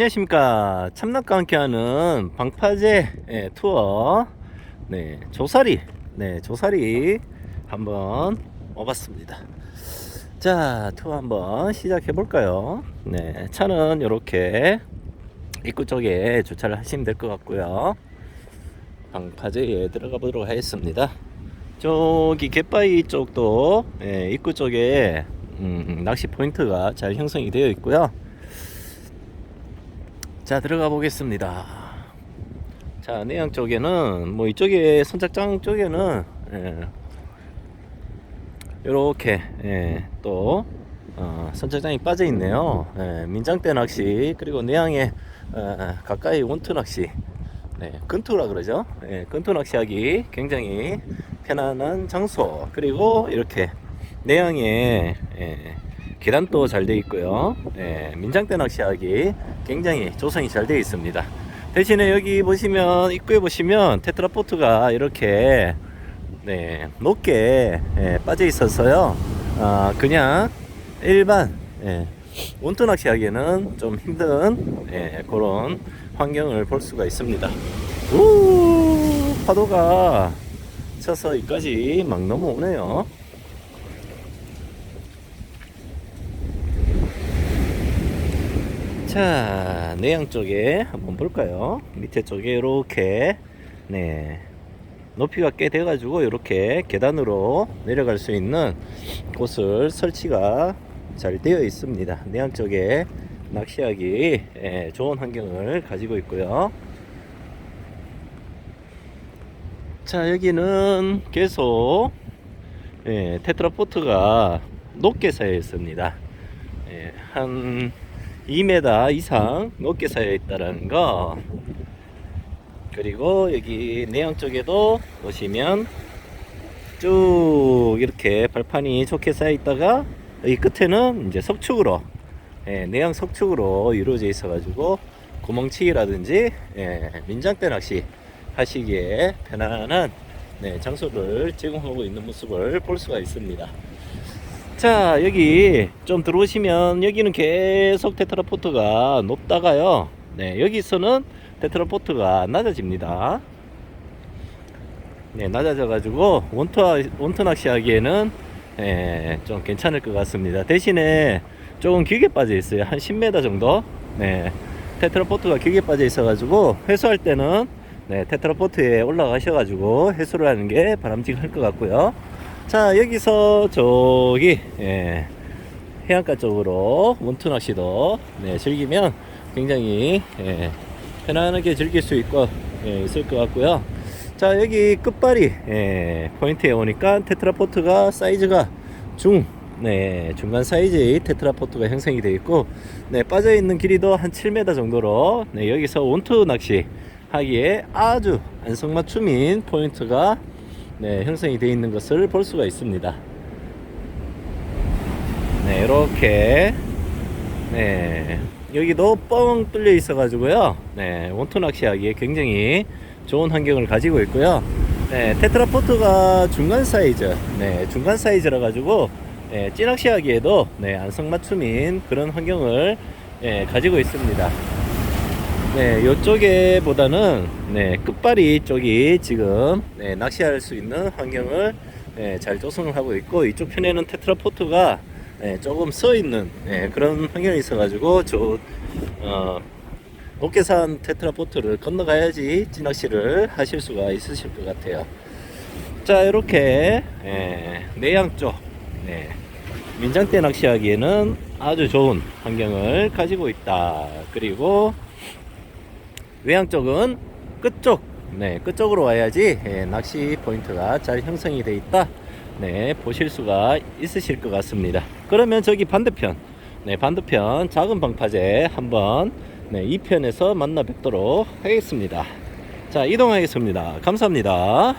안녕하십니까. 참낙과 함께하는 방파제 예, 투어. 네 조사리. 네 조사리 한번 와봤습니다. 자 투어 한번 시작해 볼까요? 네 차는 이렇게 입구 쪽에 주차를 하시면 될 것 같고요. 방파제에 들어가 보도록 하겠습니다. 저기 갯바위 쪽도 예, 입구 쪽에 음, 낚시 포인트가 잘 형성이 되어 있고요 자 들어가 보겠습니다. 자 내양 쪽에는 뭐 이쪽에 선착장 쪽에는 예, 이렇게 예, 또 어, 선착장이 빠져 있네요. 예, 민장대 낚시 그리고 내양에 어, 가까이 원투 낚시 네, 근투라 그러죠? 예, 근투 낚시하기 굉장히 편안한 장소. 그리고 이렇게 내양에 예, 계단도 잘 되어 있고요. 예, 민장대 낚시하기 굉장히 조성이 잘 되어 있습니다. 대신에 여기 보시면 입구에 보시면 테트라포트가 이렇게 네, 높게 예, 빠져 있어서요. 아, 그냥 일반 예, 원투 낚시하기에는 좀 힘든 예, 그런 환경을 볼 수가 있습니다. 우 파도가 쳐서 여기까지 막 넘어오네요. 자, 내양 쪽에 한번 볼까요? 밑에 쪽에 이렇게 네 높이가 꽤 돼가지고 이렇게 계단으로 내려갈 수 있는 곳을 설치가 잘 되어 있습니다. 내양 쪽에 낚시하기 예, 좋은 환경을 가지고 있고요. 자, 여기는 계속 예, 테트라포트가 높게 쌓여 있습니다. 예, 한 2m 이상 높게 쌓여 있다는 거 그리고 여기 내양 쪽에도 보시면 쭉 이렇게 발판이 좋게 쌓여 있다가 여기 끝에는 이제 석축으로 예, 내양 석축으로 이루어져 있어 가지고 구멍치기라든지 예, 민장대 낚시 하시기에 편안한 네, 장소를 제공하고 있는 모습을 볼 수가 있습니다. 자 여기 좀 들어오시면 여기는 계속 테트라포트가 높다가요. 네 여기서는 테트라포트가 낮아집니다. 네 낮아져 가지고 원투 원투 낚시 하기에는 네, 좀 괜찮을 것 같습니다. 대신에 조금 길게 빠져 있어요. 한 10m 정도. 네 테트라포트가 길게 빠져 있어 가지고 회수할 때는 네 테트라포트에 올라가셔 가지고 회수를 하는 게 바람직할 것 같고요 자 여기서 저기 예, 해안가 쪽으로 원투 낚시도 네, 즐기면 굉장히 예, 편안하게 즐길 수 있고 예, 있을 것 같고요. 자 여기 끝발이 예, 포인트에 오니까 테트라포트가 사이즈가 중 네, 중간 사이즈의 테트라포트가 형성이 되어 있고 네, 빠져 있는 길이도 한 7m 정도로 네, 여기서 원투 낚시 하기에 아주 안성맞춤인 포인트가 네, 형성이 되어 있는 것을 볼 수가 있습니다. 네, 이렇게 네, 여기도 뻥 뚫려 있어 가지고요. 네, 원투 낚시하기에 굉장히 좋은 환경을 가지고 있고요. 네, 테트라포트가 중간 사이즈, 네, 중간 사이즈라 가지고 네, 찌낚시하기에도 네, 안성맞춤인 그런 환경을 네, 가지고 있습니다. 네, 요쪽에 보다는 네, 끝발이 쪽이 지금 네, 낚시할 수 있는 환경을 네, 잘 조성을 하고 있고 이쪽 편에는 테트라포트가 네, 조금 서 있는 네, 그런 환경이 있어 가지고 저 어, 높게 산 테트라포트를 건너가야지 찌낚시를 하실 수가 있으실 것 같아요. 자, 이렇게 예, 내양 쪽 네, 민장대 낚시하기에는 아주 좋은 환경을 가지고 있다. 그리고 외양 쪽은 끝쪽, 네, 끝쪽으로 와야지 예, 낚시 포인트가 잘 형성이 돼 있다. 네, 보실 수가 있으실 것 같습니다. 그러면 저기 반대편, 네, 반대편 작은 방파제 한번 네, 2편에서 만나 뵙도록 하겠습니다. 자, 이동하겠습니다. 감사합니다.